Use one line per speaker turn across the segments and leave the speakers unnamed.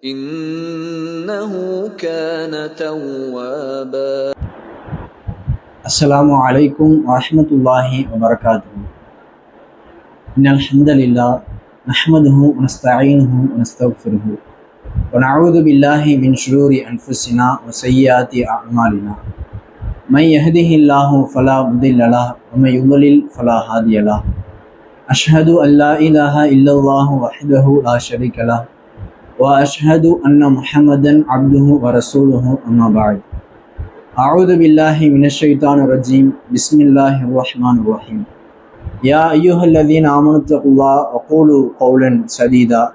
إنه كان توابا.
السلام عليكم ورحمة الله وبركاته. إن الحمد لله نحمده ونستعينه ونستغفره ونعوذ بالله من شرور أنفسنا وسيئات أعمالنا. من يهده الله فلا مضل له ومن يضلل فلا هادي له. أشهد أن لا إله إلا الله وحده لا شريك له وأشهد أن محمدا عبده ورسوله أما بعد. أعوذ بالله من الشيطان الرجيم. بسم الله الرحمن الرحيم. يا أيها الذين آمنوا اتقوا الله وقولوا قولا سديدا.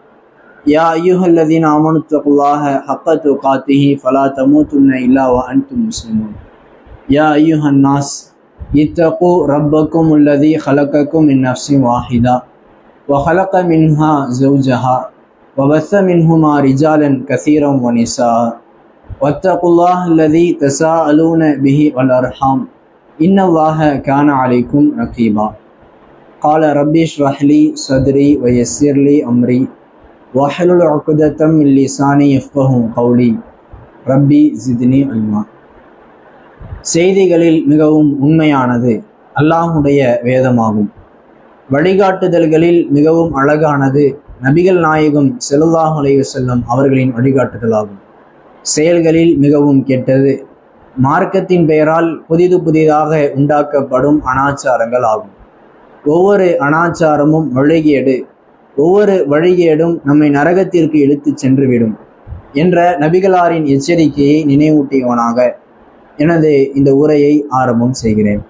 يا أيها الذين آمنوا اتقوا الله حق تقاته فلا تموتن إلا وأنتم مسلمون. يا أيها الناس اتقوا ربكم الذي خلقكم من نفس واحدة وخلق منها زوجها وبث منهما رجالا كثيرا ونساء واتقوا الله الذي تساءلون به والأرحام إن الله كان عليكم رقيبا قال ربي اشرح لي صدري ويسر لي أمري واحلل عقدة من لساني يفقه قولي ربي زدني علما செய்திகளில் மிகவும் உண்மையானது அல்லாஹுடைய வேதமாகும் வழிகாட்டுதல்களில் மிகவும் அழகானது நபிகள் நாயகம் செல்லாஹ் செல்லும் அவர்களின் வழிகாட்டுதலாகும். செயல்களில் மிகவும் கெட்டது. மார்க்கத்தின் பெயரால் புதிது புதிதாக உண்டாக்கப்படும் அனாச்சாரங்கள் ஆகும். ஒவ்வொரு அனாச்சாரமும் வழிகேடு ஒவ்வொரு வழிகேடும் நம்மை நரகத்திற்கு இழுத்துச் சென்றுவிடும் என்ற நபிகளாரின் எச்சரிக்கையை நினைவூட்டியவனாக எனது இந்த உரையை ஆரம்பம் செய்கிறேன்.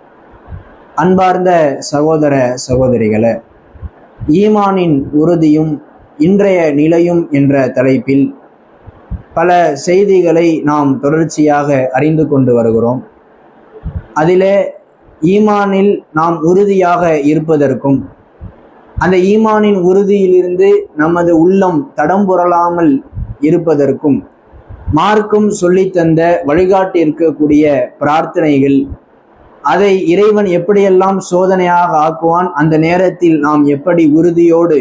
அன்பார்ந்த சகோதர சகோதரிகளை ஈமானின் உறுதியும் இன்றைய நிலையும் என்ற தலைப்பில் பல செய்திகளை நாம் தொடர்ச்சியாக அறிந்து கொண்டு வருகிறோம். அதிலே ஈமானில் நாம் உறுதியாக இருப்பதற்கும் அந்த ஈமானின் உறுதியிலிருந்து நமது உள்ளம் தடம் புரளாமல் இருப்பதற்கும் மார்க்கும் சொல்லித்தந்த வழிகாட்டி இருக்கக்கூடிய பிரார்த்தனைகள் அதை இறைவன் எப்படியெல்லாம் சோதனையாக ஆக்குவான் அந்த நேரத்தில் நாம் எப்படி உறுதியோடு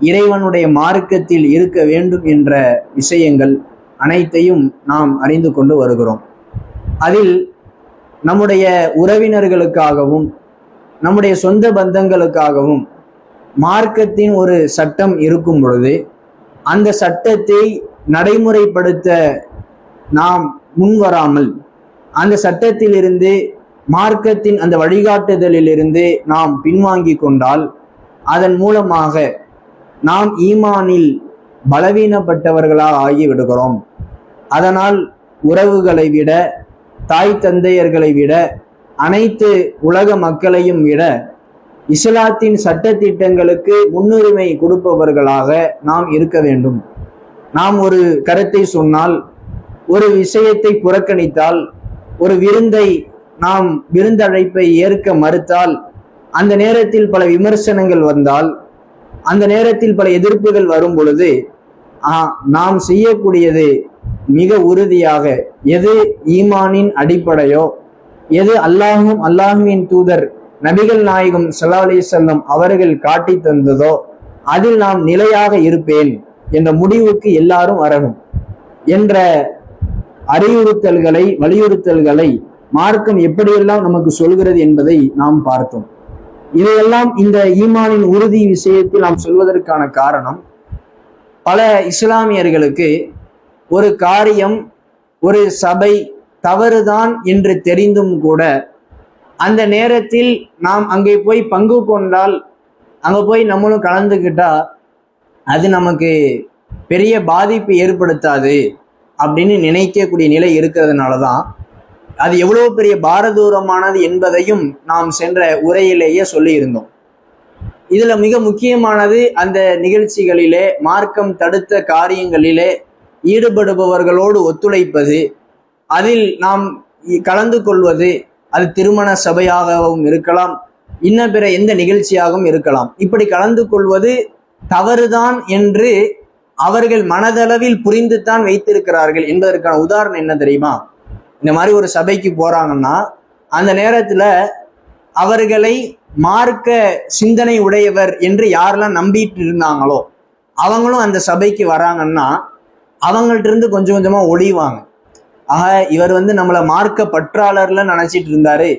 இறைவனுடைய மார்க்கத்தில் இருக்க வேண்டும் என்ற விஷயங்கள் அனைத்தையும் நாம் அறிந்து கொண்டு வருகிறோம். அதில் நம்முடைய உறவினர்களுக்காகவும் நம்முடைய சொந்த பந்தங்களுக்காகவும் மார்க்கத்தின் ஒரு சட்டம் இருக்கும் பொழுது அந்த சட்டத்தை நடைமுறைப்படுத்த நாம் முன்வராமல் அந்த சட்டத்திலிருந்து மார்க்கத்தின் அந்த வழிகாட்டுதலிலிருந்து நாம் பின்வாங்கி கொண்டால் அதன் மூலமாக நாம் ஈமானில் பலவீனப்பட்டவர்களாக ஆகிவிடுகிறோம். அதனால் உறவுகளை விட தாய் தந்தையர்களை விட அனைத்து உலக மக்களையும் விட இஸ்லாத்தின் சட்ட திட்டங்களுக்கு முன்னுரிமை கொடுப்பவர்களாக நாம் இருக்க வேண்டும். நாம் ஒரு கருத்தை சொன்னால் ஒரு விஷயத்தை புறக்கணித்தால் ஒரு விருந்தை நாம் விருந்தழைப்பை ஏற்க மறுத்தால் அந்த நேரத்தில் பல விமர்சனங்கள் வந்தால் அந்த நேரத்தில் பல எதிர்ப்புகள் வரும் பொழுது நாம் செய்யக்கூடியது மிக உறுதியாக எது ஈமானின் அடிப்படையோ எது அல்லாஹும் அல்லாஹுவின் தூதர் நபிகள் நாயகம் சல்லா அலி செல்லம் அவர்கள் காட்டி தந்ததோ அதில் நாம் நிலையாக இருப்பேன் என்ற முடிவுக்கு எல்லாரும் வரணும் என்ற அறிவுறுத்தல்களை வலியுறுத்தல்களை மார்க்கம் எப்படியெல்லாம் நமக்கு சொல்கிறது என்பதை நாம் பார்த்தோம். இதையெல்லாம் இந்த ஈமானின் உறுதி விஷயத்தில் நாம் சொல்வதற்கான காரணம் பல இஸ்லாமியர்களுக்கு ஒரு காரியம் ஒரு சபை தவறுதான் என்று தெரிந்தும் கூட அந்த நேரத்தில் நாம் அங்கே போய் பங்கு கொண்டால் அங்கே போய் நம்மளும் கலந்துக்கிட்டா அது நமக்கு பெரிய பாதிப்பு ஏற்படுத்தாது அப்படின்னு நினைக்கக்கூடிய நிலை இருக்கிறதுனால தான் அது எவ்வளவு பெரிய பாரதூரமானது என்பதையும் நாம் சென்ற உரையிலேயே சொல்லியிருந்தோம். இதுல மிக முக்கியமானது அந்த நிகழ்ச்சிகளிலே மார்க்கம் தடுத்த காரியங்களிலே ஈடுபடுபவர்களோடு ஒத்துழைப்பது அதில் நாம் கலந்து கொள்வது அது திருமண சபையாகவும் இருக்கலாம் இன்ன பிற எந்த நிகழ்ச்சியாகவும் இருக்கலாம். இப்படி கலந்து கொள்வது தவறுதான் என்று அவர்கள் மனதளவில் புரிந்துத்தான் வைத்திருக்கிறார்கள் என்பதற்கான உதாரணம் என்ன தெரியுமா? இந்த மாதிரி ஒரு சபைக்கு போறாங்கன்னா அந்த நேரத்துல அவர்களை மார்க்க சிந்தனை உடையவர் என்று யாரெல்லாம் நம்பிட்டு இருந்தாங்களோ அவங்களும் அந்த சபைக்கு வராங்கன்னா அவங்கள்ட்ட இருந்து கொஞ்சம் கொஞ்சமா ஒளிவாங்க ஆக இவர் வந்து நம்மளை மார்க்க பற்றாளர்ல நினைச்சிட்டு இருந்தாரு.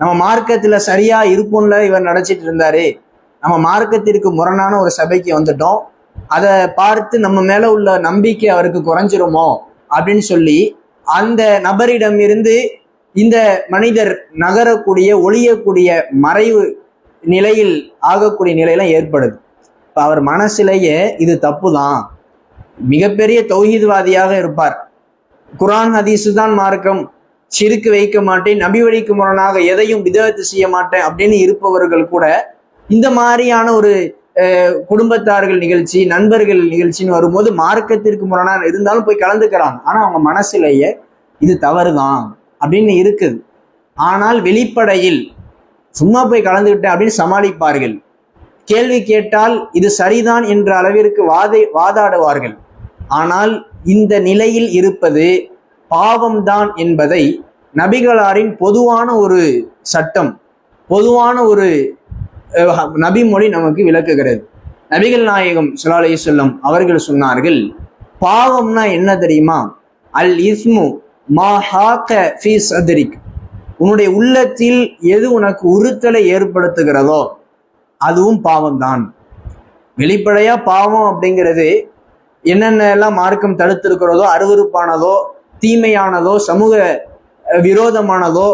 நம்ம மார்க்கத்துல சரியா இருப்போம்ல இவர் நினைச்சிட்டு இருந்தாரு. நம்ம மார்க்கத்திற்கு முரணான ஒரு சபைக்கு வந்துட்டோம். அதை பார்த்து நம்ம மேல உள்ள நம்பிக்கை அவருக்கு குறைஞ்சிருமோ அப்படின்னு சொல்லி அந்த நபரிடம் இருந்து இந்த மனிதர் நகரக்கூடிய ஒளியக்கூடிய மறைவு நிலையில் ஆகக்கூடிய நிலையெல்லாம் ஏற்படுது. இப்போ அவர் மனசிலேயே இது தப்பு தான் மிகப்பெரிய தௌஹீத்வாதியாக இருப்பார். குரான் ஹதீஸு தான் மார்க்கம். சிறுக்கு வைக்க மாட்டேன் நபி வழிக்கு முரணாக எதையும் விதத்து செய்ய மாட்டேன் அப்படின்னு இருப்பவர்கள் கூட இந்த மாதிரியான ஒரு குடும்பத்தார்கள் நிகழ்ச்சி நண்பர்கள் நிகழ்ச்சின்னு வரும்போது மார்க்கத்திற்கு முரணாக இருந்தாலும் போய் கலந்துக்கிறாங்க ஆனால் அவங்க மனசுலேயே இது தவறுதான் அப்படின்னு இருக்குது. ஆனால் வெளிப்படையில் சும்மா போய் கலந்துக்கிட்டேன் அப்படின்னு சமாளிப்பார்கள். கேள்வி கேட்டால் இது சரிதான் என்ற அளவிற்கு வாதை வாதாடுவார்கள். ஆனால் இந்த நிலையில் இருப்பது பாவம்தான் என்பதை நபிகளாரின் பொதுவான ஒரு சட்டம் பொதுவான ஒரு நபி நபிமொழி நமக்கு விளக்குகிறது. நபிகள் நாயகம் சுல்லாலை செல்லம் அவர்கள் சொன்னார்கள் பாவம்னா என்ன தெரியுமா? அல் இஸ்மு மா ஹாக்க ஃபீ சதரிக். உன்னுடைய உள்ளத்தில் எது உனக்கு உறுத்தலை ஏற்படுத்துகிறதோ அதுவும் பாவம்தான். வெளிப்படையா பாவம் அப்படிங்கிறது என்னென்ன எல்லாம் மார்க்கம் தடுத்திருக்கிறதோ அருவருப்பானதோ தீமையானதோ சமூக விரோதமானதோ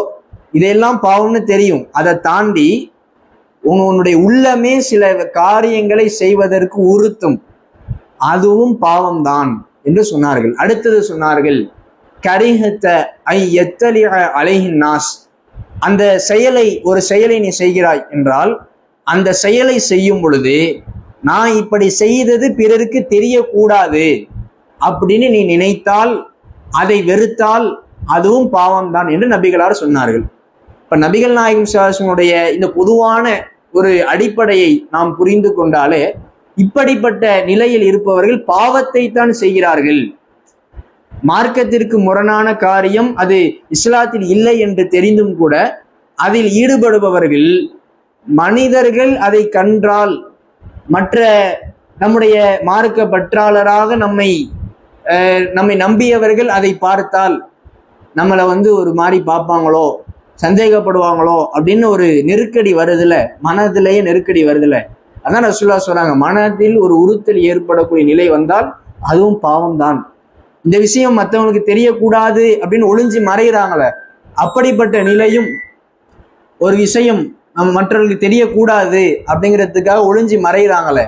இதையெல்லாம் பாவம்னு தெரியும். அதை தாண்டி உன்னுடைய உள்ளமே சில காரியங்களை செய்வதற்கு உறுத்தும். அதுவும் பாவம்தான் என்று சொன்னார்கள். அடுத்தது சொன்னார்கள் கரிஹத்த ஐ எத்தலி அலைஹின் நாஸ். அந்த செயலை ஒரு செயலை நீ செய்கிறாய் என்றால் அந்த செயலை செய்யும் பொழுது நான் இப்படி செய்தது பிறருக்கு தெரியக்கூடாது அப்படின்னு நீ நினைத்தால் அதை வெறுத்தால் அதுவும் பாவம்தான் என்று நபிகளார் சொன்னார்கள். இப்ப நபிகள் நாயகம் சுவாசனுடைய இந்த பொதுவான ஒரு அடிப்படையை நாம் புரிந்து கொண்டாலே இப்படிப்பட்ட நிலையில் இருப்பவர்கள் பாவத்தை தான் செய்கிறார்கள். மார்க்கத்திற்கு முரணான காரியம் அது இஸ்லாத்தில் இல்லை என்று தெரிந்தும் கூட அதில் ஈடுபடுபவர்கள் மனிதர்கள் அதை கன்றால் மற்ற நம்முடைய மார்க்க பற்றாளராக நம்மை நம்மை நம்பியவர்கள் அதை பார்த்தால் நம்மளை வந்து ஒரு மாதிரி பார்ப்பாங்களோ? சந்தேகப்படுவாங்களோ அப்படின்னு ஒரு நெருக்கடி வருதுல மனதிலேயே நெருக்கடி வருதுல. அதான் ரசூல்லா சொல்றாங்க மனதில் ஒரு உறுத்தல் ஏற்படக்கூடிய நிலை வந்தால் அதுவும் பாவம்தான். இந்த விஷயம் மற்றவங்களுக்கு தெரியக்கூடாது அப்படின்னு ஒளிஞ்சு மறைகிறாங்களே அப்படிப்பட்ட நிலையும் ஒரு விஷயம் நம்ம மற்றவர்களுக்கு தெரியக்கூடாது அப்படிங்கிறதுக்காக ஒளிஞ்சு மறைகிறாங்களே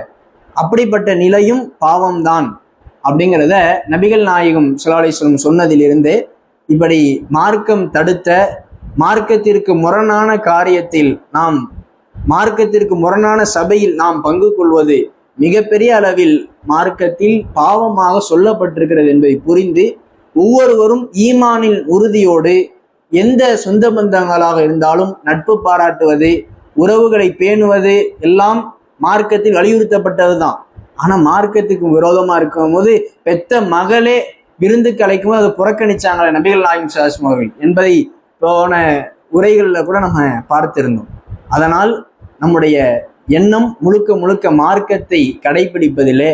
அப்படிப்பட்ட நிலையும் பாவம்தான். அப்படிங்கிறத நபிகள் நாயகம் சிலாலேஸ்வரம் சொன்னதிலிருந்து இப்படி மார்க்கம் தடுத்த மார்க்கத்திற்கு முரணான காரியத்தில் நாம் மார்க்கத்திற்கு முரணான சபையில் நாம் பங்கு கொள்வது மிகப்பெரிய அளவில் மார்க்கத்தில் பாவமாக சொல்லப்பட்டிருக்கிறது என்பதை புரிந்து ஒவ்வொருவரும் ஈமானின் உறுதியோடு எந்த சொந்த பந்தங்களாக இருந்தாலும் நட்பு பாராட்டுவது உறவுகளை பேணுவது எல்லாம் மார்க்கத்தில் வலியுறுத்தப்பட்டதுதான். ஆனால் மார்க்கத்துக்கு விரோதமாக இருக்கும் போது பெத்த மகளே விருந்துக்கு அழைக்கும் அதை புறக்கணிச்சாங்களே நபிகள் நாயகம் சாஸ்ம் என்பதை போன உரைகளில் கூட நம்ம பார்த்திருந்தோம். அதனால் நம்முடைய எண்ணம் முழுக்க முழுக்க மார்க்கத்தை கடைபிடிப்பதிலே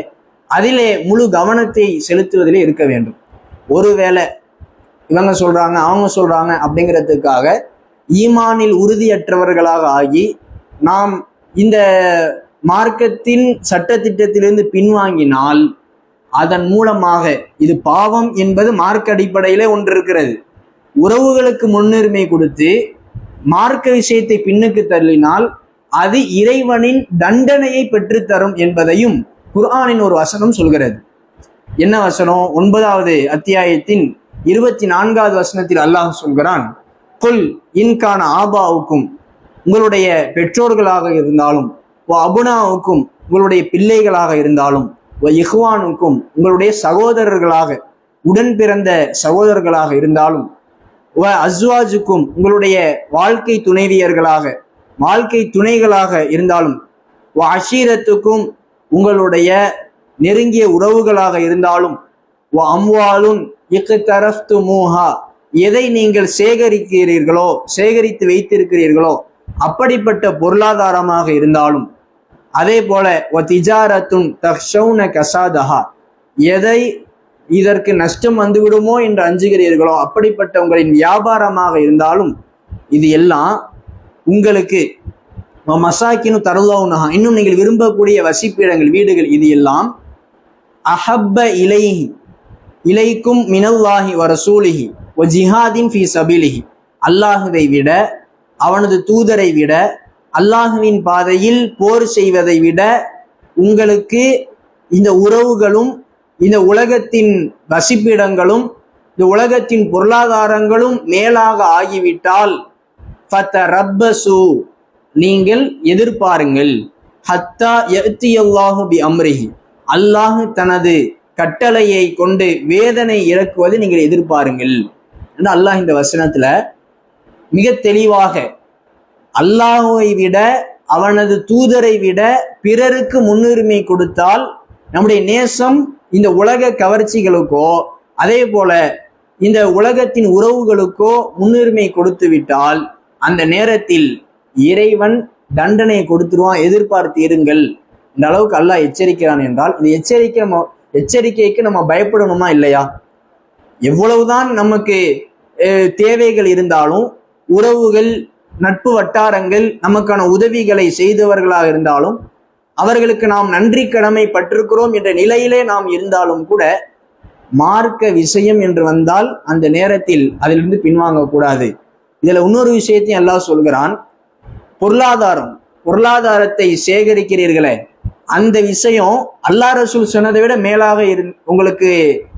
அதிலே முழு கவனத்தை செலுத்துவதிலே இருக்க வேண்டும். ஒருவேளை இவங்க சொல்றாங்க அவங்க சொல்றாங்க அப்படிங்கிறதுக்காக ஈமானில் உறுதியற்றவர்களாக ஆகி நாம் இந்த மார்க்கத்தின் சட்டத்திட்டத்திலிருந்து பின்வாங்கினால் அதன் மூலமாக இது பாவம் என்பது மார்க்க அடிப்படையிலே ஒன்று இருக்கிறது. உறவுகளுக்கு முன்னுரிமை கொடுத்து மார்க்க விஷயத்தை பின்னுக்கு தள்ளினால் அது இறைவனின் தண்டனையை பெற்றுத்தரும் என்பதையும் குர்ஆனின் ஒரு வசனம் சொல்கிறது. என்ன வசனம்? ஒன்பதாவது அத்தியாயத்தின் இருபத்தி நான்காவது வசனத்தில் அல்லாஹ் சொல்கிறான் கொல் இன்கான ஆபாவுக்கும் உங்களுடைய பெற்றோர்களாக இருந்தாலும் ஓ அபுனாவுக்கும் உங்களுடைய பிள்ளைகளாக இருந்தாலும் ஓ இஹ்வானுக்கும் உங்களுடைய சகோதரர்களாக உடன் பிறந்த சகோதரர்களாக இருந்தாலும் வ அஸ்வாஜுக்கும் உங்களுடைய வாழ்க்கை துணைவியர்களாக வாழ்க்கை துணைகளாக இருந்தாலும் வ அஷீரத்துக்கும் உங்களுடைய நெருங்கிய உறவுகளாக இருந்தாலும் வ அம்வாலும் இக்கு மூஹா எதை நீங்கள் சேகரிக்கிறீர்களோ சேகரித்து வைத்திருக்கிறீர்களோ அப்படிப்பட்ட பொருளாதாரமாக இருந்தாலும் அதே போல ஒ திஜாரத்தும் தஹ்ஷௌன கசாதஹா எதை இதற்கு நஷ்டம் வந்துவிடுமோ என்று அஞ்சுகிறீர்களோ அப்படிப்பட்ட உங்களின் வியாபாரமாக இருந்தாலும் இது எல்லாம் உங்களுக்கு மசாக்கினு தருளவுனஹா இன்னும் நீங்கள் விரும்பக்கூடிய வசிப்பிடங்கள் வீடுகள் இது எல்லாம் அஹப்ப இலைஹி இலைக்கும் மினல்லாஹி வரசூலிஹி ஒ ஜிஹாதின் ஃபி சபிலிஹி. அல்லாஹுவை விட அவனது தூதரை விட அல்லாஹுவின் பாதையில் போர் செய்வதை விட உங்களுக்கு இந்த உறவுகளும் இந்த உலகத்தின் வசிப்பிடங்களும் இந்த உலகத்தின் பொருளாதாரங்களும் மேலாக ஆகிவிட்டால் ஃபத்த ரப்பசு நீங்கள் எதிர்பாருங்கள். ஹத்தா யத்தியல்லாஹு பி அம்ரிஹி அல்லாஹ் தனது கட்டளையை கொண்டு வேதனை இறக்குவதை நீங்கள் எதிர்பாருங்கள். என்று அல்லாஹ் இந்த வசனத்துல மிக தெளிவாக அல்லாஹுவை விட அவனது தூதரை விட பிறருக்கு முன்னுரிமை கொடுத்தால் நம்முடைய நேசம் இந்த உலக கவர்ச்சிகளுக்கோ அதே போல இந்த உலகத்தின் உறவுகளுக்கோ முன்னுரிமை கொடுத்து விட்டால் அந்த நேரத்தில் இறைவன் தண்டனை கொடுத்துருவான் எதிர்பார்த்து இருங்கள். இந்த அளவுக்கு அல்லாஹ் எச்சரிக்கிறான் என்றால் இந்த எச்சரிக்கை எச்சரிக்கைக்கு நம்ம பயப்படணுமா இல்லையா? எவ்வளவுதான் நமக்கு தேவைகள் இருந்தாலும் உறவுகள் நட்பு வட்டாரங்கள் நமக்கான உதவிகளை செய்தவர்களாக இருந்தாலும் அவர்களுக்கு நாம் நன்றி கடமை பட்டிருக்கிறோம் என்ற நிலையிலே நாம் இருந்தாலும் கூட மார்க்க விஷயம் என்று வந்தால் அந்த நேரத்தில் அதிலிருந்து பின்வாங்கக்கூடாது இதுல இன்னொரு விஷயத்தையும் அல்லாஹ் சொல்கிறான். பொருளாதாரம் பொருளாதாரத்தை சேகரிக்கிறீர்களே அந்த விஷயம் அல்லாஹ் ரசூல் சொன்னதை விட மேலாக இரு உங்களுக்கு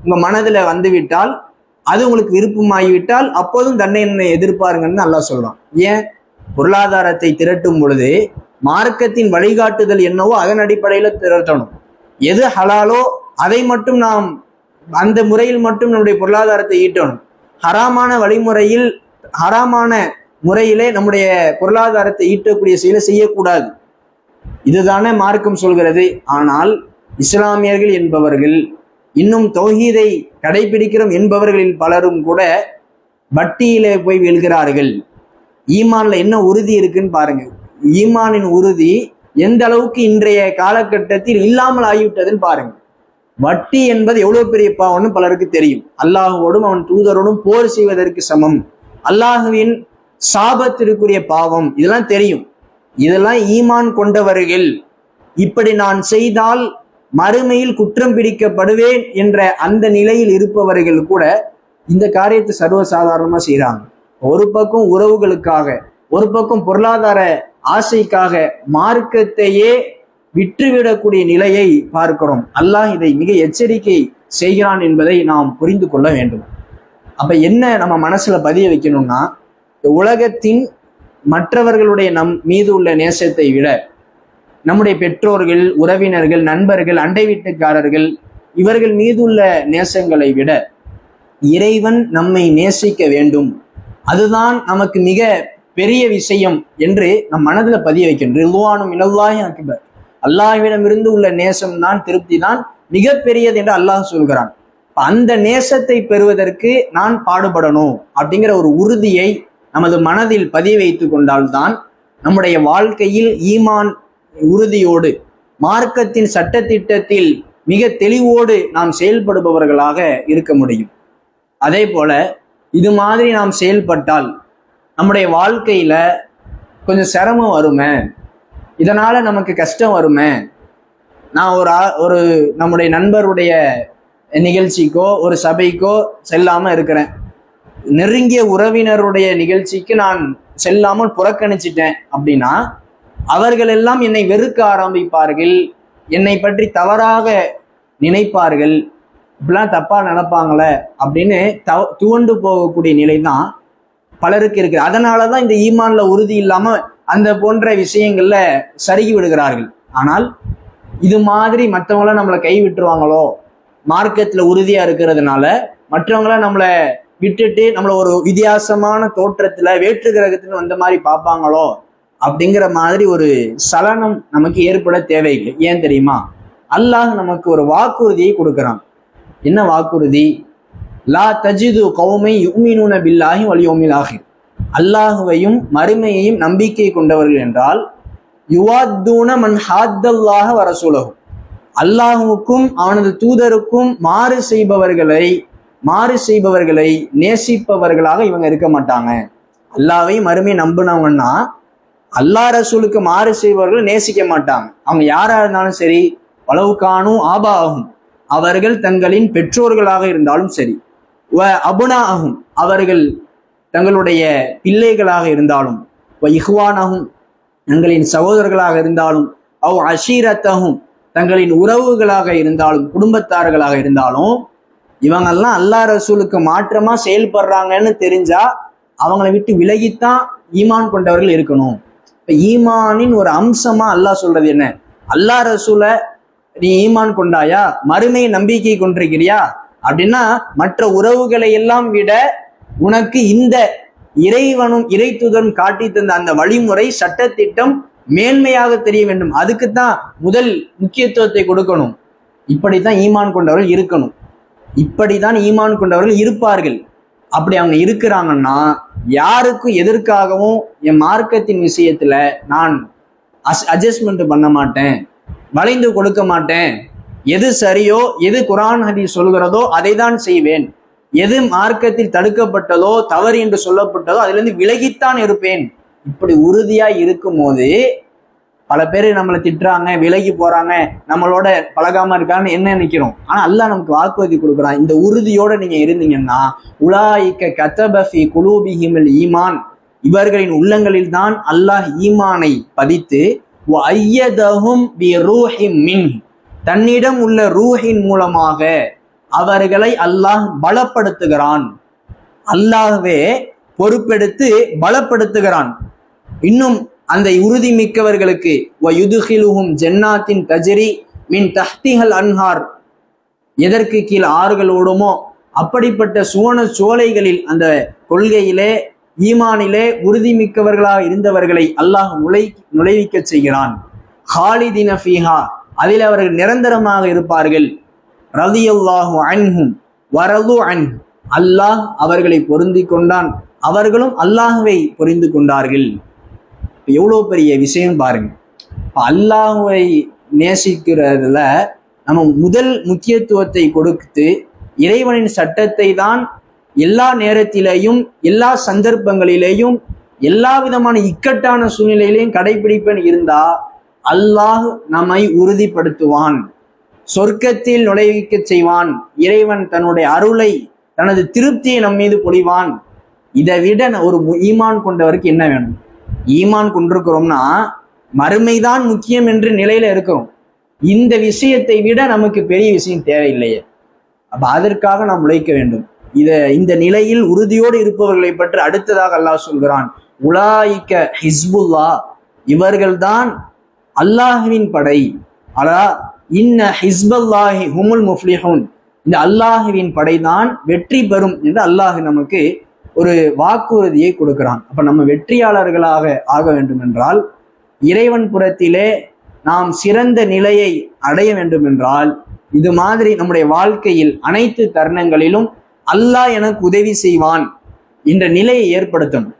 உங்க மனதுல வந்துவிட்டால் அது உங்களுக்கு விருப்பமாகிவிட்டால் அப்போதும் தண்டனை எதிர்பாருங்கன்னு நல்லா சொல்றான். ஏன்? பொருளாதாரத்தை திரட்டும் பொழுது மார்க்கத்தின் வழிகாட்டுதல் என்னவோ அதன் அடிப்படையில திரட்டணும். எது ஹலாலோ அதை மட்டும் நாம் அந்த முறையில் மட்டும் நம்முடைய பொருளாதாரத்தை ஈட்டணும். ஹராமான வழிமுறையில் ஹராமான முறையிலே நம்முடைய பொருளாதாரத்தை ஈட்டக்கூடிய செயலை செய்யக்கூடாது. இதுதானே மார்க்கம் சொல்கிறது. ஆனால் இஸ்லாமியர்கள் என்பவர்கள் இன்னும் தௌஹீதை கடைபிடிக்கிறோம் என்பவர்களில் பலரும் கூட வட்டியிலே போய் விழுகிறார்கள். ஈமான்ல என்ன உறுதி இருக்குன்னு பாருங்க. ஈமானின் உறுதி எந்த அளவுக்கு இன்றைய காலகட்டத்தில் இல்லாமல் ஆகிவிட்டதுன்னு பாருங்க. வட்டி என்பது எவ்வளவு பெரிய பாவம்னு பலருக்கு தெரியும். அல்லாஹுவோடும் அவன் தூதரோடும் போர் செய்வதற்கு சமம். அல்லாஹுவின் சாபத்திற்குரிய பாவம் இதெல்லாம் தெரியும். இதெல்லாம் ஈமான் கொண்டவர்கள். இப்படி நான் செய்தால் மறுமையில் குற்றம் பிடிக்கப்படுவேன் என்ற அந்த நிலையில் இருப்பவர்கள் கூட இந்த காரியத்தை சர்வசாதாரணமா செய்றாங்க. ஒரு பக்கம் உறவுகளுக்காக ஒரு பக்கம் பொருளாதார ஆசைக்காக மார்க்கத்தையே விற்றுவிடக்கூடிய நிலையை பார்க்கிறோம். அல்லாஹ் இதை மிக எச்சரிக்கை செய்கிறான் என்பதை நாம் புரிந்து கொள்ள வேண்டும். அப்ப என்ன நம்ம மனசுல பதிய வைக்கணும்னா உலகத்தின் மற்றவர்களுடைய நம் மீது உள்ள நேசத்தை விட நம்முடைய பெற்றோர்கள் உறவினர்கள் நண்பர்கள் அண்டை வீட்டுக்காரர்கள் இவர்கள் மீது உள்ள நேசங்களை விட இறைவன் நம்மை நேசிக்க வேண்டும். அதுதான் நமக்கு மிக பெரிய விஷயம் என்று நம் மனதில் பதிய வைக்கணும் ரில்வானும் இலவாயும் அக்பர். அல்லாஹ்விடமிருந்து உள்ள நேசம் தான் திருப்தி தான் மிகப்பெரியது என்று அல்லாஹ் சொல்கிறான். அந்த நேசத்தை பெறுவதற்கு நான் பாடுபடணும் அப்படிங்கிற ஒரு உறுதியை நமது மனதில் பதிய வைத்து கொண்டால்தான் நம்முடைய வாழ்க்கையில் ஈமான் உறுதியோடு மார்க்கத்தின் சட்டத்திட்டத்தில் மிக தெளிவோடு நாம் செயல்படுபவர்களாக இருக்க முடியும். அதே போல இது மாதிரி நாம் செயல்பட்டால் நம்முடைய வாழ்க்கையில கொஞ்சம் சிரமம் வருமே? இதனால நமக்கு கஷ்டம் வருமே? நான் ஒரு ஆ- ஒரு நம்முடைய நண்பருடைய நிகழ்ச்சிக்கோ ஒரு சபைக்கோ செல்லாம இருக்கிறேன். நெருங்கிய உறவினருடைய நிகழ்ச்சிக்கு நான் செல்லாமல் புறக்கணிச்சிட்டேன் அப்படின்னா அவர்கள் எல்லாம் என்னை வெறுக்க ஆரம்பிப்பார்கள் என்னை பற்றி தவறாக நினைப்பார்கள் இப்படிலாம் தப்பா நினைப்பாங்களே அப்படின்னு தவ துவண்டு போகக்கூடிய நிலை தான் பலருக்கு இருக்கு அதனால தான் இந்த ஈமான்ல உறுதி இல்லாம அந்த போன்ற விஷயங்கள்ல சருகி விடுகிறார்கள். ஆனால் இது மாதிரி மற்றவங்கள நம்மளை கை விட்டுருவாங்களோ? மார்க்கத்தில் உறுதியா இருக்கிறதுனால மற்றவங்கள நம்மளை விட்டுட்டு நம்மளை ஒரு வித்தியாசமான தோற்றத்துல வேற்று கிரகத்துல வந்த மாதிரி பார்ப்பாங்களோ? அப்படிங்கிற மாதிரி ஒரு சலனம் நமக்கு ஏற்பட தேவையில்லை. ஏன் தெரியுமா? அல்லாஹ் நமக்கு ஒரு வாக்குறுதியை கொடுக்குறான். என்ன வாக்குறுதி? லா தஜிது கௌமை யுமினூன பில்லாஹி வலியோமில் ஆகிர். அல்லாஹுவையும் மறுமையையும் நம்பிக்கை கொண்டவர்கள் என்றால் யுவாத்தூன மன் வர வரசூலகும் அல்லாஹுவுக்கும் அவனது தூதருக்கும் மாறு செய்பவர்களை மாறு செய்பவர்களை நேசிப்பவர்களாக இவங்க இருக்க மாட்டாங்க. அல்லாவையும் மறுமையை நம்பினவங்கன்னா அல்லாஹ் ரசூலுக்கு மாறு செய்பவர்கள் நேசிக்க மாட்டாங்க. அவங்க யாரா இருந்தாலும் சரி வளவுக்கானும் ஆபாகும் அவர்கள் தங்களின் பெற்றோர்களாக இருந்தாலும் சரி. வ அபுனாகும் அவர்கள் தங்களுடைய பிள்ளைகளாக இருந்தாலும் வ இஹ்வானாகும் தங்களின் சகோதரர்களாக இருந்தாலும் அவ் அஷீரத்தகும் தங்களின் உறவுகளாக இருந்தாலும் குடும்பத்தார்களாக இருந்தாலும் இவங்கெல்லாம் அல்லாஹ் ரசூலுக்கு மாற்றமா செயல்படுறாங்கன்னு தெரிஞ்சா அவங்களை விட்டு விலகித்தான் ஈமான் கொண்டவர்கள் இருக்கணும். இப்போ ஈமானின் ஒரு அம்சமா அல்லாஹ் சொல்றது என்ன? அல்லாஹ் ரசூலை நீ ஈமான் கொண்டாயா? மறுமை நம்பிக்கை கொண்டிருக்கிறியா? அப்படின்னா மற்ற உறவுகளை எல்லாம் விட உனக்கு இந்த இறைவனும் இறை தூதரும் காட்டி தந்த அந்த வழிமுறை சட்டத்திட்டம் மேன்மையாக தெரிய வேண்டும். அதுக்கு தான் முதல் முக்கியத்துவத்தை கொடுக்கணும். இப்படித்தான் ஈமான் கொண்டவர்கள் இருக்கணும். இப்படித்தான் ஈமான் கொண்டவர்கள் இருப்பார்கள். அப்படி அவங்க இருக்கிறாங்கன்னா யாருக்கும் எதற்காகவும் என் மார்க்கத்தின் விஷயத்துல நான் அஸ் அட்ஜஸ்ட்மெண்ட் பண்ண மாட்டேன். வளைந்து கொடுக்க மாட்டேன். எது சரியோ எது குரான் ஹதி சொல்கிறதோ அதை தான் செய்வேன். எது மார்க்கத்தில் தடுக்கப்பட்டதோ தவறு என்று சொல்லப்பட்டதோ அதிலிருந்து விலகித்தான் இருப்பேன். இப்படி உறுதியா இருக்கும் போது பல பேர் நம்மளை திட்டுறாங்க விலகி போறாங்க நம்மளோட பழகாம இருக்காங்கன்னு என்ன நினைக்கிறோம்? ஆனா அல்லாஹ் நமக்கு வாக்குறுதி கொடுக்குறான் இந்த உறுதியோட நீங்க இருந்தீங்கன்னா உலாய்க்க கத்தபஃபி குலூபிஹிமில் ஈமான். இவர்களின் உள்ளங்களில் தான் அல்லாஹ் ஈமானை பதித்து ஐயதஹும் பி ரூஹிம் மின் தன்னிடம் உள்ள ரூஹின் மூலமாக அவர்களை அல்லாஹ் பலப்படுத்துகிறான். அல்லாஹ்வே பொறுப்பெடுத்து பலப்படுத்துகிறான். இன்னும் அந்த உறுதி மிக்கவர்களுக்கு யுதுகிலுகும் ஜென்னாத்தின் தஜரி மின் தஹ்திகள் அன்ஹார். எதற்கு கீழ் ஆறுகள் ஓடுமோ அப்படிப்பட்ட சுவன சோலைகளில் அந்த கொள்கையிலே ஈமானிலே உறுதி மிக்கவர்களாக இருந்தவர்களை அல்லாஹ் நுழை நுழைவிக்க செய்கிறான். ஹாலிதின ஃபீஹா அதில் அவர்கள் நிரந்தரமாக இருப்பார்கள். ரதியல்லாஹு அன்ஹும் வரது அன் அல்லாஹ் அவர்களை பொருந்தி கொண்டான். அவர்களும் அல்லாஹுவை புரிந்து கொண்டார்கள். எவ்வளோ பெரிய விஷயம் பாருங்க. இப்ப அல்லாஹுவை நேசிக்கிறதுல நம்ம முதல் முக்கியத்துவத்தை கொடுத்து இறைவனின் சட்டத்தை தான் எல்லா நேரத்திலேயும் எல்லா சந்தர்ப்பங்களிலேயும் எல்லா விதமான இக்கட்டான சூழ்நிலையிலையும் கடைபிடிப்பேன் இருந்தா அல்லாஹ் நம்மை உறுதிப்படுத்துவான். சொர்க்கத்தில் நுழைவிக்க செய்வான். இறைவன் தன்னுடைய அருளை தனது திருப்தியை நம் மீது பொழிவான். இதை விட ஒரு மு- ஈமான் கொண்டவருக்கு என்ன வேணும்? ஈமான் கொண்டிருக்கிறோம்னா மறுமைதான் முக்கியம் என்று நிலையில இருக்கிறோம். இந்த விஷயத்தை விட நமக்கு பெரிய விஷயம் தேவையில்லையே. அப்ப அதற்காக நாம் உழைக்க வேண்டும். இத இந்த நிலையில் உறுதியோடு இருப்பவர்களை பற்றி அடுத்ததாக அல்லாஹ் சொல்கிறான். உலாயிக்க ஹிஸ்புல்லா. இவர்கள்தான் அல்லாஹுவின் படை. அலா இன்ன ஹிஸ்பல்லாஹி ஹுமுல் முஃப்லிஹூன். இந்த அல்லாஹுவின் படைதான் வெற்றி பெறும் என்று அல்லாஹ் நமக்கு ஒரு வாக்குறுதியை கொடுக்கிறான். அப்ப நம்ம வெற்றியாளர்களாக ஆக வேண்டும் என்றால் இறைவன் புறத்திலே நாம் சிறந்த நிலையை அடைய வேண்டும் என்றால் இது மாதிரி நம்முடைய வாழ்க்கையில் அனைத்து தருணங்களிலும் அல்லாஹ் எனக்கு உதவி செய்வான் என்ற நிலையை ஏற்படுத்தணும்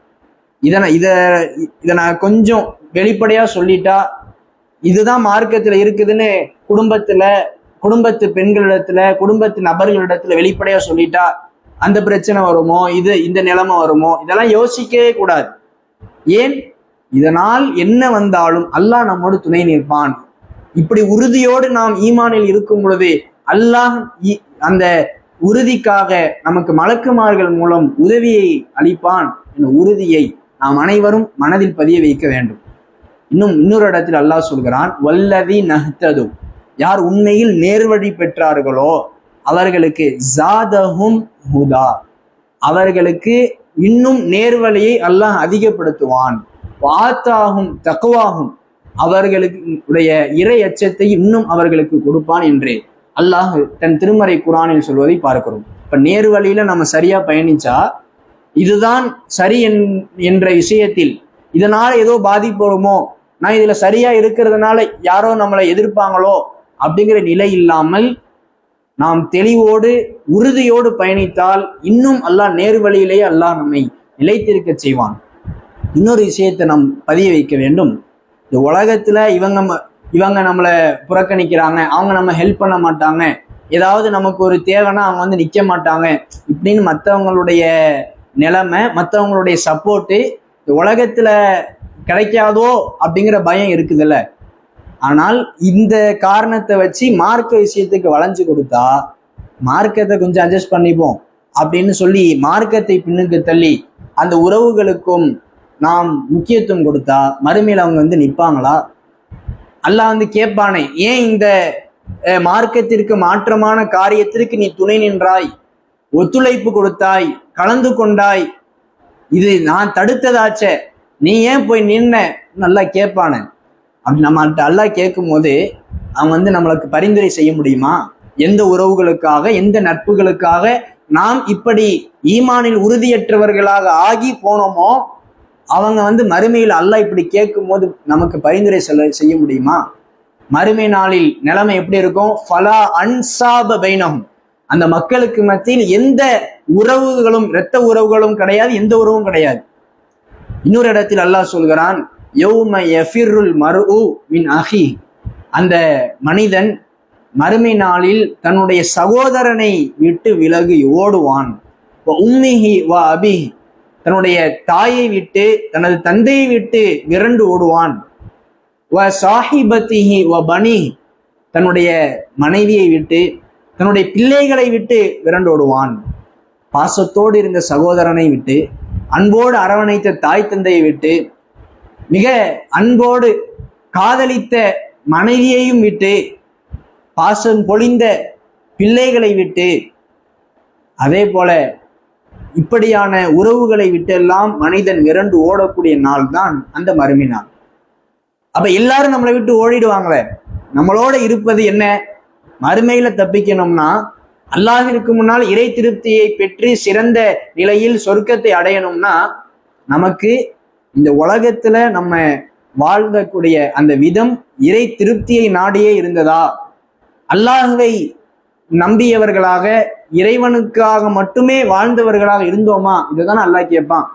இதனை இதை இதை நான் கொஞ்சம் வெளிப்படையா சொல்லிட்டா இதுதான் மார்க்கத்துல இருக்குதுன்னு குடும்பத்துல குடும்பத்து பெண்களிடத்துல குடும்பத்து நபர்களிடத்துல வெளிப்படையா சொல்லிட்டா அந்த பிரச்சனை வருமோ? இது இந்த நிலைமை வருமோ? இதெல்லாம் யோசிக்கவே கூடாது. ஏன்? இதனால் என்ன வந்தாலும் அல்லாஹ் நம்மோடு துணை நிற்பான். இப்படி உறுதியோடு நாம் ஈமானில் இருக்கும் பொழுது அல்லாஹ் இ- அந்த உறுதிக்காக நமக்கு மலக்குமார்கள் மூலம் உதவியை அளிப்பான். என்ற உறுதியை நாம் அனைவரும் மனதில் பதிய வைக்க வேண்டும். இன்னும் இன்னொரு இடத்தில் அல்லாஹ் சொல்கிறான் வல்லதி நஹ்தது. யார் உண்மையில் நேர்வழி பெற்றார்களோ அவர்களுக்கு ஜாதஹும் ஹுதா. அவர்களுக்கு இன்னும் நேர்வழியை அல்லாஹ் அதிகப்படுத்துவான். வாத்தாகும் தக்குவாகும் அவர்களுக்கு உடைய இறை அச்சத்தை இன்னும் அவர்களுக்கு கொடுப்பான் என்று அல்லாஹ் தன் திருமறை குரானில் சொல்வதை பார்க்கிறோம். இப்ப நேரு வழியில நம்ம சரியா பயணிச்சா இதுதான் சரி என்- என்ற விஷயத்தில் இதனால ஏதோ பாதிப்பு வருமோ நான் இதுல சரியா இருக்கிறதுனால யாரோ நம்மளை எதிர்ப்பாங்களோ அப்படிங்கிற நிலை இல்லாமல் நாம் தெளிவோடு உறுதியோடு பயணித்தால் இன்னும் அல்லாஹ் நேர் வழியிலேயே அல்லாஹ் நம்மை நிலைத்திருக்க செய்வான். இன்னொரு விஷயத்தை நாம் பதிய வைக்க வேண்டும். இந்த உலகத்துல இவங்க ம- இவங்க நம்மளை புறக்கணிக்கிறாங்க அவங்க நம்ம ஹெல்ப் பண்ண மாட்டாங்க ஏதாவது நமக்கு ஒரு தேவைன்னா அவங்க வந்து நிக்க மாட்டாங்க இப்படின்னு மற்றவங்களுடைய நிலைமை மற்றவங்களுடைய சப்போர்ட்டு இந்த உலகத்துல கிடைக்காதோ அப்படிங்கிற பயம் இருக்குதுல்ல. ஆனால் இந்த காரணத்தை வச்சு மார்க்க விஷயத்துக்கு வளைஞ்சு கொடுத்தா மார்க்கத்தை கொஞ்சம் அட்ஜஸ்ட் பண்ணிப்போம் அப்படின்னு சொல்லி மார்க்கத்தை பின்னுக்கு தள்ளி அந்த உறவுகளுக்கும் நாம் முக்கியத்துவம் கொடுத்தா மறுமையில் அவங்க வந்து நிற்பாங்களா? அல்லாஹ் வந்து கேட்பானே ஏன் இந்த மார்க்கத்திற்கு மாற்றமான காரியத்திற்கு நீ துணை நின்றாய்? ஒத்துழைப்பு கொடுத்தாய்? கலந்து கொண்டாய்? இது நான் தடுத்ததாச்சே? நீ ஏன் போய் நின்ன? நல்லா கேட்பானே. அப்படி நம்ம அல்லாஹ் கேட்கும் போது அவன் வந்து நம்மளுக்கு பரிந்துரை செய்ய முடியுமா? எந்த உறவுகளுக்காக எந்த நட்புகளுக்காக நாம் இப்படி ஈமானில் உறுதியற்றவர்களாக ஆகி போனோமோ அவங்க வந்து மறுமையில் அல்லாஹ் இப்படி கேட்கும் போது நமக்கு பரிந்துரை சொல்ல செய்ய முடியுமா? மறுமை நாளில் நிலைமை எப்படி இருக்கும்? ஃபலா அன்சாப பைனஹும். அந்த மக்களுக்கு மத்தியில் எந்த உறவுகளும் இரத்த உறவுகளும் கிடையாது எந்த உறவும் கிடையாது. இன்னொரு இடத்தில் அல்லாஹ் சொல்கிறான் யௌம யஃபிருல் மரு மின் அஹி. அந்த மனிதன் மறுமை நாளில் தன்னுடைய சகோதரனை விட்டு விலகி ஓடுவான். வ உம்மிஹி வ அபி தன்னுடைய தாயை விட்டு தனது தந்தையை விட்டு விரண்டு ஓடுவான். வ சாஹிபத்திஹி வ பனி தன்னுடைய மனைவியை விட்டு தன்னுடைய பிள்ளைகளை விட்டு விரண்டு ஓடுவான். பாசத்தோடு இருந்த சகோதரனை விட்டு அன்போடு அரவணைத்த தாய் தந்தையை விட்டு மிக அன்போடு காதலித்த மனைவியையும் விட்டு பாசம் பொழிந்த பிள்ளைகளை விட்டு அதே போல இப்படியான உறவுகளை விட்டெல்லாம் மனிதன் விரண்டு ஓடக்கூடிய நாள் தான் அந்த மறுமை நாள். அப்ப எல்லாரும் நம்மளை விட்டு ஓடிடுவாங்களே? நம்மளோட இருப்பது என்ன? மறுமையில தப்பிக்கணும்னா அல்லாஹிற்கு முன்னால் இறை திருப்தியை பெற்று சிறந்த நிலையில் சொர்க்கத்தை அடையணும்னா நமக்கு இந்த உலகத்துல நம்ம வாழ்ந்தக்கூடிய அந்த விதம் இறை திருப்தியை நாடியே இருந்ததா? அல்லாஹுவை நம்பியவர்களாக இறைவனுக்காக மட்டுமே வாழ்ந்தவர்களாக இருந்தோமா? இதுதான் அல்லாஹ் கேட்பான்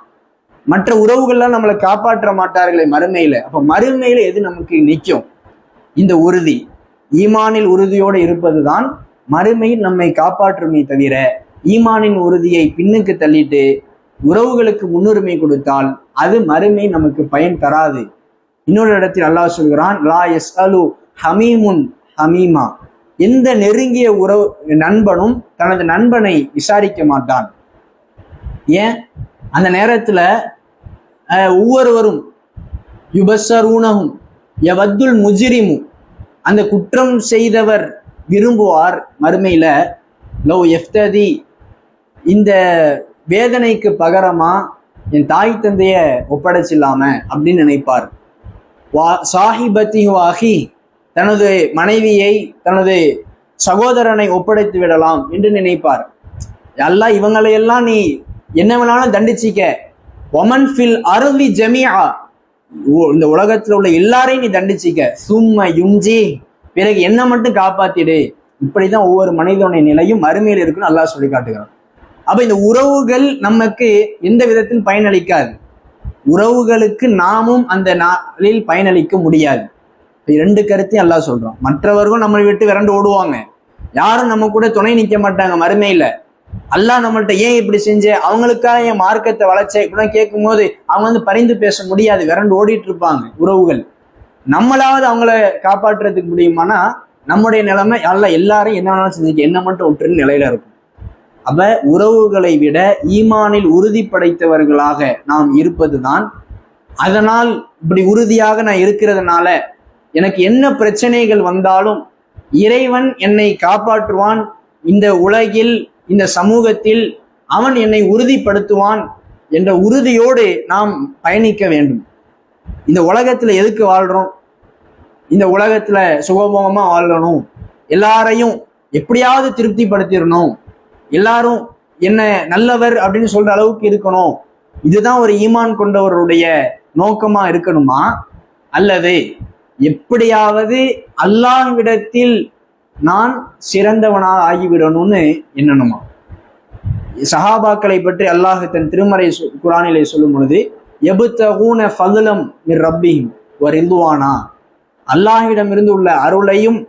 மற்ற உறவுகள்லாம் நம்மளை காப்பாற்ற மாட்டார்களே மறுமையில. அப்ப மறுமையில எது நமக்கு நிற்கும் இந்த உறுதி. ஈமானில் உறுதியோடு இருப்பதுதான் மறுமையில் நம்மை காப்பாற்றுமே தவிர ஈமானின் உறுதியை பின்னுக்கு தள்ளிட்டு உறவுகளுக்கு முன்னுரிமை கொடுத்தால் அது மறுமை நமக்கு பயன் தராது. இன்னொரு இடத்தில் அல்லாஹ் சொல்கிறான் லா எஸ் அலு ஹமீமுன் ஹமீமா. எந்த நெருங்கிய உறவு நண்பனும் தனது நண்பனை விசாரிக்க மாட்டான். ஏன்? அந்த நேரத்தில் ஒவ்வொருவரும் யுபசரூனகும் யவத்துல் முஜிரிமு. அந்த குற்றம் செய்தவர் விரும்புவார் மறுமையில் லோ எஃப்ததி இந்த வேதனைக்கு பகரமா என் தாய் தந்தைய ஒப்படைச்சில்லாம அப்படின்னு நினைப்பார். வா சாஹிபத்தி வாஹி தனது மனைவியை தனது சகோதரனை ஒப்படைத்து விடலாம் என்று நினைப்பார். எல்லாம் இவங்களையெல்லாம் நீ என்ன வேணாலும் தண்டிச்சிக்க. ஒமன் ஃபில் அருளி ஜமியா உ- இந்த உலகத்தில் உள்ள எல்லாரையும் நீ தண்டிச்சிக்க. சும்ம யுஞ்சி பிறகு என்ன மட்டும் காப்பாத்திடு. இப்படிதான் ஒவ்வொரு மனிதனுடைய நிலையும் மறுமையில் இருக்குன்னு நல்லா சொல்லி காட்டுகிறான். அப்ப இந்த உறவுகள் நமக்கு எந்த விதத்தில் பயனளிக்காது. உறவுகளுக்கு நாமும் அந்த நாளில் பயனளிக்க முடியாது. ரெண்டு கருத்தையும் அல்லாஹ் சொல்றோம் மற்றவர்களும் நம்மளை விட்டு விரண்டு ஓடுவாங்க. யாரும் நம்ம கூட துணை நிக்க மாட்டாங்க மறுமையில அல்லாஹ் நம்மள்ட்ட ஏன் இப்படி செஞ்ச? அவங்களுக்காக என் மார்க்கத்தை வளர்ச்ச இப்படிலாம் கேட்கும்போது அவங்க வந்து பரிந்து பேச முடியாது. விரண்டு ஓடிட்டு இருப்பாங்க உறவுகள். நம்மளாவது அவங்கள காப்பாற்றுறதுக்கு முடியுமானா நம்முடைய நிலைமை அல்ல எல்லாரும் என்ன வேணாலும் செஞ்சுக்க என்ன மட்டும் விட்டுருன்னு நிலையில இருக்கும். அப்ப உறவுகளை விட ஈமானில் உறுதி படைத்தவர்களாக நாம் இருப்பதுதான். அதனால் இப்படி உறுதியாக நான் இருக்கிறதுனால எனக்கு என்ன பிரச்சனைகள் வந்தாலும் இறைவன் என்னை காப்பாற்றுவான். இந்த உலகில் இந்த சமூகத்தில் அவன் என்னை உறுதிப்படுத்துவான் என்ற உறுதியோடு நாம் பயணிக்க வேண்டும். இந்த உலகத்துல எதுக்கு வாழ்றோம்? இந்த உலகத்துல சுகபோகமா வாழணும். எல்லாரையும் எப்படியாவது திருப்திப்படுத்திடணும். எல்லாரும் என்ன நல்லவர் அப்படின்னு சொல்ற அளவுக்கு இருக்கணும். இதுதான் ஒரு ஈமான் கொண்டவருடைய நோக்கமா இருக்கணுமா? அல்லது எப்படியாவது அல்லாஹ்விடத்தில் நான் சிறந்தவனாக ஆகிவிடணும்னு எண்ணணுமா? சஹாபாக்களை பற்றி அல்லாஹ் தன் திருமறை சொ- குரானிலே சொல்லும் பொழுது எபுத்தகூன ஃபதுலம் மிர் ரப்பியும் ஒரு இந்துவானா அல்லாஹிடமிருந்து உள்ள அருளையும்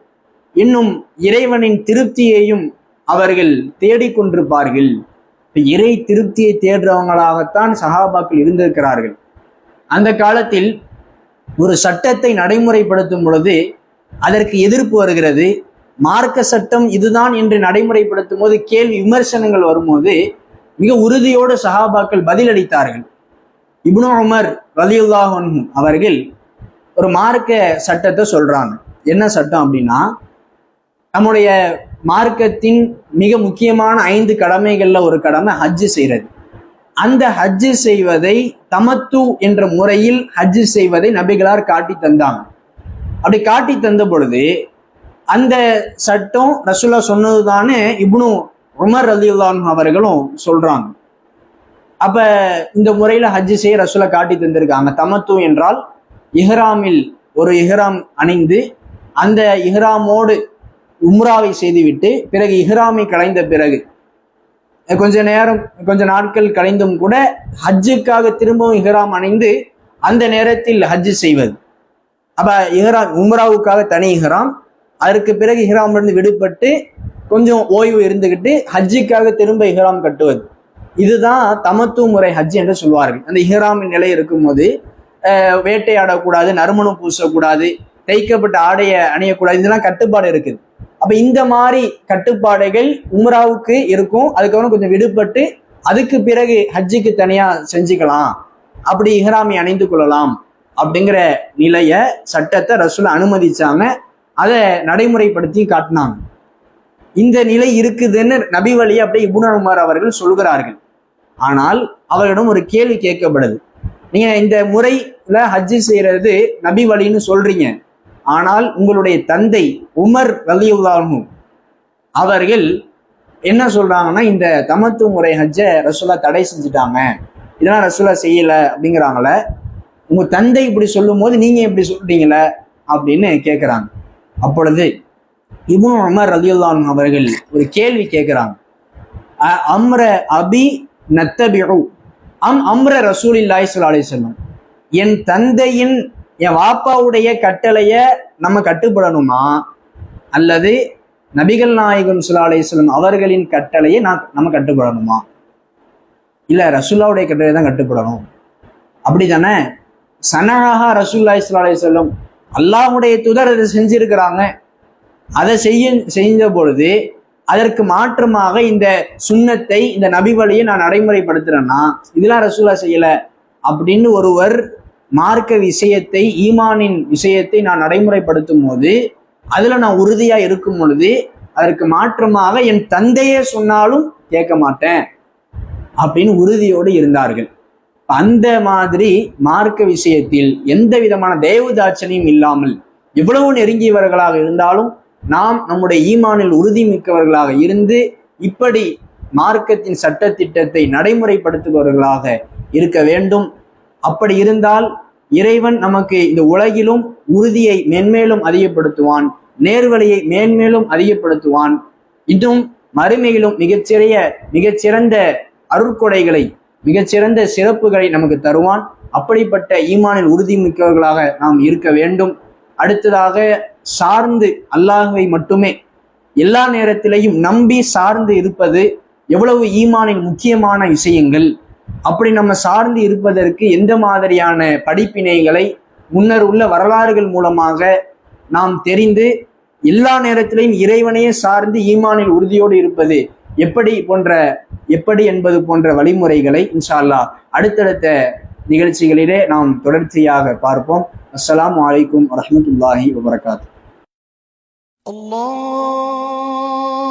இன்னும் இறைவனின் திருப்தியையும் அவர்கள் தேடிக்கொண்டிருப்பார்கள் இறை திருப்தியை தேடுறவங்களாகத்தான் சகாபாக்கள் இருந்திருக்கிறார்கள். அந்த காலத்தில் ஒரு சட்டத்தை நடைமுறைப்படுத்தும் பொழுது அதற்கு எதிர்ப்பு வருகிறது. மார்க்க சட்டம் இதுதான் என்று நடைமுறைப்படுத்தும் போது கேள்வி விமர்சனங்கள் வரும்போது மிக உறுதியோடு சகாபாக்கள் பதிலளித்தார்கள். இப்னு உமர் ரலியுல்லாஹு அவர்கள் ஒரு மார்க்க சட்டத்தை சொல்றாங்க. என்ன சட்டம் அப்படின்னா நம்முடைய மார்க்கத்தின் மிக முக்கியமான ஐந்து கடமைகள்ல ஒரு கடமை ஹஜ்ஜு செய்யறது அந்த ஹஜ்ஜு செய்வதை தமத்து என்ற முறையில் ஹஜ்ஜு செய்வதை நபிகளார் காட்டி தந்தாங்க. அப்படி காட்டி தந்த பொழுது அந்த சட்டம் நசுல்லா சொன்னது தானே இப்னு உமர் ரலியுல்லாஹு அவர்களும் சொல்றாங்க. அப்ப இந்த முறையில ஹஜ்ஜு செய்ய ரசூலை காட்டி தந்திருக்காங்க. தமத்து என்றால் இஹ்ராமில் ஒரு இஹ்ராம் அணிந்து அந்த இஹ்ராமோடு உம்ராவை செய்துவிட்டு பிறகு இஹ்ராமை கலைந்த பிறகு கொஞ்ச நேரம் கொஞ்ச நாட்கள் கலைந்தும் கூட ஹஜ்ஜுக்காக திரும்பவும் இஹ்ராம் அணிந்து அந்த நேரத்தில் ஹஜ்ஜு செய்வது. அப்ப இஹ்ராம் உம்ராவுக்காக தனி இஹ்ராம். அதற்கு பிறகு இஹ்ராம்ல இருந்து விடுபட்டு கொஞ்சம் ஓய்வு இருந்துகிட்டு ஹஜ்ஜுக்காக திரும்ப இஹ்ராம் கட்டுவது. இதுதான் தமத்து முறை ஹஜ் என்று சொல்வார்கள். அந்த இஹ்ராமின் நிலை இருக்கும்போது வேட்டையாடக்கூடாது நறுமணம் பூசக்கூடாது தைக்கப்பட்ட ஆடையை அணியக்கூடாது இதெல்லாம் கட்டுப்பாடு இருக்குது. அப்ப இந்த மாதிரி கட்டுப்பாடுகள் உம்ராவுக்கு இருக்கும். அதுக்கப்புறம் கொஞ்சம் விடுபட்டு அதுக்கு பிறகு ஹஜ்ஜுக்கு தனியா செஞ்சுக்கலாம். அப்படி இஹ்ராமி அணிந்து கொள்ளலாம் அப்படிங்கிற நிலைய சட்டத்தை ரசூல் அனுமதிச்சாங்க அதை நடைமுறைப்படுத்தி காட்டினாங்க. இந்த நிலை இருக்குதுன்னு நபி வழி அப்படியே இப்னு உமர் அவர்கள் சொல்கிறார்கள். ஆனால் அவர்களிடம் ஒரு கேள்வி கேட்கப்படுது நீங்க இந்த முறையில ஹஜ்ஜு செய்யறது நபி வழின்னு சொல்றீங்க. ஆனால் உங்களுடைய தந்தை உமர் ரலியுல்லாஹு அவர்கள் என்ன சொல்றாங்கன்னா இந்த தமத்து முறை ஹஜ்ஜை ரசூலா தடை செஞ்சுட்டாங்க. இதெல்லாம் ரசூலா செய்யல அப்படிங்கிறாங்கள உங்க தந்தை இப்படி சொல்லும் போது நீங்க இப்படி சொல்றீங்கள அப்படின்னு கேட்குறாங்க அப்பொழுது இப்னு உமர் ரலியுல்லான் அவர்கள் ஒரு கேள்வி கேட்குறாங்க அம்ர அபி நத்தபிகு அம் அம்ர ரசூல் இல்லாய் அலைஹி வஸல்லம். என் தந்தையின் என் வாப்பாவுடைய கட்டளையை நம்ம கட்டுப்படணுமா? அல்லது நபிகள் நாயகம் ஸல்லல்லாஹு செல்லும் அவர்களின் கட்டளையை நான் நம்ம கட்டுப்படணுமா? இல்லை ரசூல்லாவுடைய கட்டளை தான் கட்டுப்படணும். அப்படி தானே ரசூல்லாஹி ஸல்லல்லாஹு அலைஹி செல்லும் அல்லாஹுடைய துதர் அதை செஞ்சிருக்கிறாங்க. அதை செய்ய செஞ்ச பொழுது அதற்கு மாற்றமாக இந்த சுண்ணத்தை இந்த நபி வழியை நான் நடைமுறைப்படுத்துறேன்னா இதெல்லாம் ரசூலா செய்யல அப்படின்னு ஒருவர் மார்க்க விஷயத்தை ஈமானின் விஷயத்தை நான் நடைமுறைப்படுத்தும் போது அதுல நான் உறுதியா இருக்கும் பொழுது அதற்கு மாற்றமாக என் தந்தையே சொன்னாலும் கேட்க மாட்டேன் அப்படின்னு உறுதியோடு இருந்தார்கள். அந்த மாதிரி மார்க்க விஷயத்தில் எந்த விதமான தேவதாட்சணியும் இல்லாமல் எவ்வளவு நெருங்கியவர்களாக இருந்தாலும் நாம் நம்முடைய ஈமானில் உறுதி மிக்கவர்களாக இருந்து இப்படி மார்க்கத்தின் சட்டத்திட்டத்தை நடைமுறைப்படுத்துபவர்களாக இருக்க வேண்டும். அப்படி இருந்தால் இறைவன் நமக்கு இந்த உலகிலும் உறுதியை மென்மேலும் அதிகப்படுத்துவான் நேர்வழியை மேன்மேலும் அதிகப்படுத்துவான். இன்னும் மறுமையிலும் மிகச்சிறிய மிகச்சிறந்த அருட்கொடைகளை மிகச்சிறந்த சிறப்புகளை நமக்கு தருவான். அப்படிப்பட்ட ஈமானில் உறுதி மிக்கவர்களாக நாம் இருக்க வேண்டும். அடுத்ததாக சார்ந்து அல்லாஹுவை மட்டுமே எல்லா நேரத்திலையும் நம்பி சார்ந்து இருப்பது எவ்வளவு ஈமானின் முக்கியமான விஷயங்கள். அப்படி நம்ம சார்ந்து இருப்பதற்கு எந்த மாதிரியான படிப்பினைகளை முன்னர் உள்ள வரலாறுகள் மூலமாக நாம் தெரிந்து எல்லா நேரத்திலையும் இறைவனையே சார்ந்து ஈமானில் உறுதியோடு இருப்பது எப்படி போன்ற எப்படி என்பது போன்ற வழிமுறைகளை இன்ஷால்லா அடுத்தடுத்த நிகழ்ச்சிகளிலே நாம் தொடர்ச்சியாக பார்ப்போம். அஸ்லாம் அலைக்கும் வரமத்துல்லாஹி வபரகாத்து.
Allah.